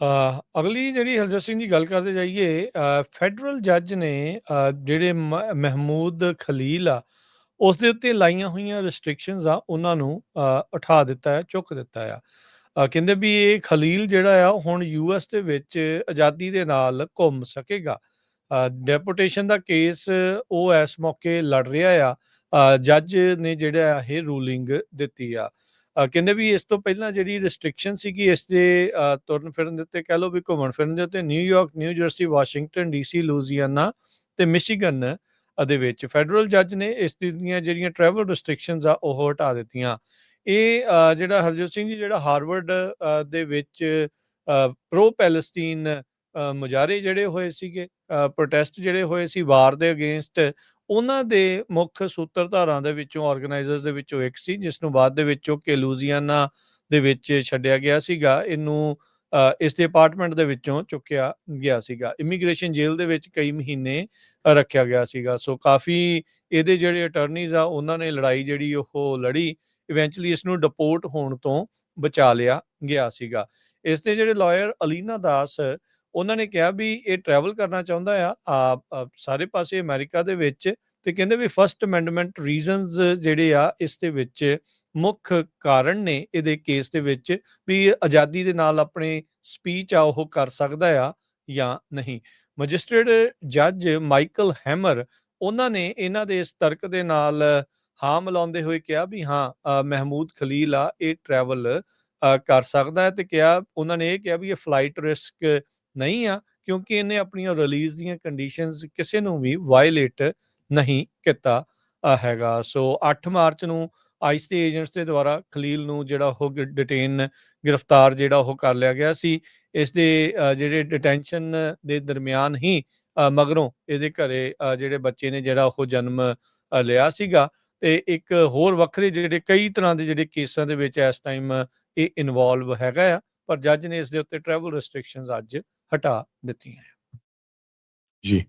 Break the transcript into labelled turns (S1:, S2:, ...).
S1: ਅ, ਅਗਲੀ ਜਿਹੜੀ ਹਰਜਤ ਸਿੰਘ ਦੀ ਗੱਲ ਕਰਦੇ ਜਾਈਏ ਅ, ਫੈਡਰਲ ਜੱਜ ਨੇ ਅ, ਜਿਹੜੇ ਮ ਮਹਿਮੂਦ ਖਲੀਲ ਆ, ਉਸਦੇ ਉੱਤੇ ਲਾਈਆਂ ਹੋਈਆਂ ਰਿਸਟ੍ਰਿਕਸ਼ਨਸ ਆ, ਉਹਨਾਂ ਨੂੰ ਅ, ਉਠਾ ਦਿੱਤਾ ਹੈ, ਚੁੱਕ ਦਿੱਤਾ ਆ। ਅ, ਕਹਿੰਦੇ ਵੀ ਇਹ ਖਲੀਲ ਜਿਹੜਾ ਆ, ਹੁਣ ਯੂਐਸ ਦੇ ਵਿੱਚ ਆਜ਼ਾਦੀ ਦੇ ਨਾਲ ਘੁੰਮ ਸਕੇਗਾ। ਅ, ਡੈਪੂਟੇਸ਼ਨ ਦਾ ਕੇਸ ਉਹ ਇਸ ਮੌਕੇ ਲੜ ਰਿਹਾ ਆ। ਅ, ਜੱਜ ਨੇ ਜਿਹੜਾ ਇਹ ਰੂਲਿੰਗ ਦਿੱਤੀ ਆ। ਕਹਿੰਦੇ ਵੀ ਇਸ ਤੋਂ ਪਹਿਲਾਂ ਜਿਹੜੀ ਰਿਸਟ੍ਰਿਕਸ਼ਨ ਸੀਗੀ ਇਸ ਦੇ ਤੁਰਨ ਫਿਰਨ ਦੇ ਉੱਤੇ ਕਹਿ ਲਓ ਵੀ ਘੁੰਮਣ ਫਿਰਨ ਦੇ ਉੱਤੇ New York, New Jersey, Washington DC, Louisiana ਤੇ ਮਿਸ਼ੀਗਨ ਦੇ ਵਿੱਚ ਫੈਡਰਲ ਜੱਜ ਨੇ ਇਸ ਦੀਆਂ ਜਿਹੜੀਆਂ ਟਰੈਵਲ ਰਿਸਟ੍ਰਿਕਸ਼ਨਸ ਆ ਉਹ ਹਟਾ ਦਿੱਤੀਆਂ। ਇਹ ਜਿਹੜਾ ਹਰਜੋਤ ਸਿੰਘ ਜੀ ਜਿਹੜਾ ਹਾਰਵਰਡ ਦੇ ਵਿੱਚ ਪ੍ਰੋ ਪੈਲੇਸਟੀਨ ਅ, ਮੁਜ਼ਾਹਰੇ ਜਿਹੜੇ ਹੋਏ ਸੀਗੇ ਪ੍ਰੋਟੈਸਟ ਜਿਹੜੇ ਹੋਏ ਸੀ ਵਾਰ ਦੇ ਅਗੇਂਸਟ ਉਹਨਾਂ ਦੇ ਮੁੱਖ ਸੂਤਰਧਾਰਾਂ ਦੇ ਵਿੱਚੋਂ ਆਰਗੇਨਾਈਜ਼ਰਸ ਦੇ ਵਿੱਚੋਂ ਇੱਕ ਸੀ ਜਿਸ ਨੂੰ ਬਾਅਦ ਦੇ ਵਿੱਚ ਚੁੱਕ ਲੂਜ਼ੀਆਨਾ ਦੇ ਵਿੱਚ ਛੱਡਿਆ ਗਿਆ ਸੀਗਾ। ਇਹਨੂੰ ਅ, ਇਸ ਦੇ ਅਪਾਰਟਮੈਂਟ ਦੇ ਵਿੱਚੋਂ ਚੁੱਕਿਆ ਗਿਆ ਸੀਗਾ। ਇਮੀਗ੍ਰੇਸ਼ਨ ਜੇਲ੍ਹ ਦੇ ਵਿੱਚ ਕਈ ਮਹੀਨੇ ਰੱਖਿਆ ਗਿਆ ਸੀਗਾ। ਸੋ ਕਾਫੀ ਇਹਦੇ ਜਿਹੜੇ ਅਟਾਰਨੀਜ਼ ਆ ਉਹਨਾਂ ਨੇ ਲੜਾਈ ਜਿਹੜੀ ਉਹ ਲੜੀ ਇਵੈਂਚੁਅਲੀ ਇਸ ਨੂੰ ਡਿਪੋਰਟ ਹੋਣ ਤੋਂ ਬਚਾ ਲਿਆ ਗਿਆ ਸੀਗਾ। ਇਸ ਦੇ ਜਿਹੜੇ ਲਾਇਰ ਅਲੀਨਾ ਦਾਸ ਉਹਨਾਂ ਨੇ ਕਿਹਾ ਵੀ ਇਹ ਟਰੈਵਲ ਕਰਨਾ ਚਾਹੁੰਦਾ ਆ ਸਾਰੇ ਪਾਸੇ ਅਮਰੀਕਾ ਦੇ ਵਿੱਚ ਤੇ ਕਹਿੰਦੇ ਵੀ ਫਸਟ ਅਮੈਂਡਮੈਂਟ ਰੀਜ਼ਨਸ ਜਿਹੜੇ ਆ, ਇਸ ਦੇ ਵਿੱਚ ਮੁੱਖ ਕਾਰਨ ਨੇ ਇਹਦੇ ਕੇਸ ਦੇ ਵਿੱਚ ਵੀ ਆਜ਼ਾਦੀ ਦੇ ਨਾਲ ਆਪਣੇ ਸਪੀਚ ਆ, ਉਹ ਕਰ ਸਕਦਾ ਆ ਜਾਂ ਨਹੀਂ। ਮੈਜਿਸਟ੍ਰੇਟ ਜੱਜ ਮਾਈਕਲ ਹੈਮਰ ਉਹਨਾਂ ਨੇ ਇਹਨਾਂ ਦੇ ਇਸ ਤਰਕ ਦੇ ਨਾਲ ਹਾਂ ਮਿਲਾਉਂਦੇ ਹੋਏ ਕਿਹਾ ਵੀ ਹਾਂ ਮਹਿਮੂਦ ਖਲੀਲ ਆ, ਇਹ ਟਰੈਵਲ ਕਰ ਸਕਦਾ ਹੈ ਤੇ ਕਿਹਾ, ਉਹਨਾਂ ਨੇ ਇਹ ਕਿਹਾ ਵੀ ਇਹ ਫਲਾਈਟ ਰਿਸਕ ਨਹੀਂ ਆ, ਕਿਉਂਕਿ ਇਹਨੇ ਆਪਣੀਆਂ ਰਿਲੀਜ਼ ਦੀਆਂ ਕੰਡੀਸ਼ਨਸ ਕਿਸੇ ਨੂੰ ਵੀ ਵਾਇਲੇਟ ਨਹੀਂ ਕੀਤਾ ਹੈਗਾ। ਸੋ 8 ਮਾਰਚ ਨੂੰ ਆਈਸ ਦੇ ਏਜੰਟਸ ਦੇ ਦੁਆਰਾ ਖਲੀਲ ਨੂੰ ਜਿਹੜਾ ਉਹ ਡਿਟੇਨ ਗ੍ਰਿਫਤਾਰ ਜਿਹੜਾ ਉਹ ਕਰ ਲਿਆ ਗਿਆ ਸੀ। ਇਸ ਦੇ ਜਿਹੜੇ ਡਿਟੈਂਸ਼ਨ ਦੇ ਦਰਮਿਆਨ ਹੀ ਮਗਰੋਂ ਇਹਦੇ ਘਰੇ ਜਿਹੜੇ ਬੱਚੇ ਨੇ ਜਿਹੜਾ ਉਹ ਜਨਮ ਲਿਆ ਸੀਗਾ। ਤੇ ਇੱਕ ਹੋਰ ਵੱਖਰੇ ਜਿਹੜੇ ਕਈ ਤਰ੍ਹਾਂ ਦੇ ਜਿਹੜੇ ਕੇਸਾਂ ਦੇ ਵਿੱਚ ਇਸ ਟਾਈਮ ਇਹ ਇਨਵੋਲਵ ਹੈਗਾ ਆ, ਪਰ ਜੱਜ ਨੇ ਇਸ ਦੇ ਉੱਤੇ ਟਰੈਵਲ ਰੈਸਟ੍ਰਿਕਸ਼ਨਸ ਅੱਜ ਹਟਾ ਦਿੱਤੀਆਂ।
S2: ਜੀ।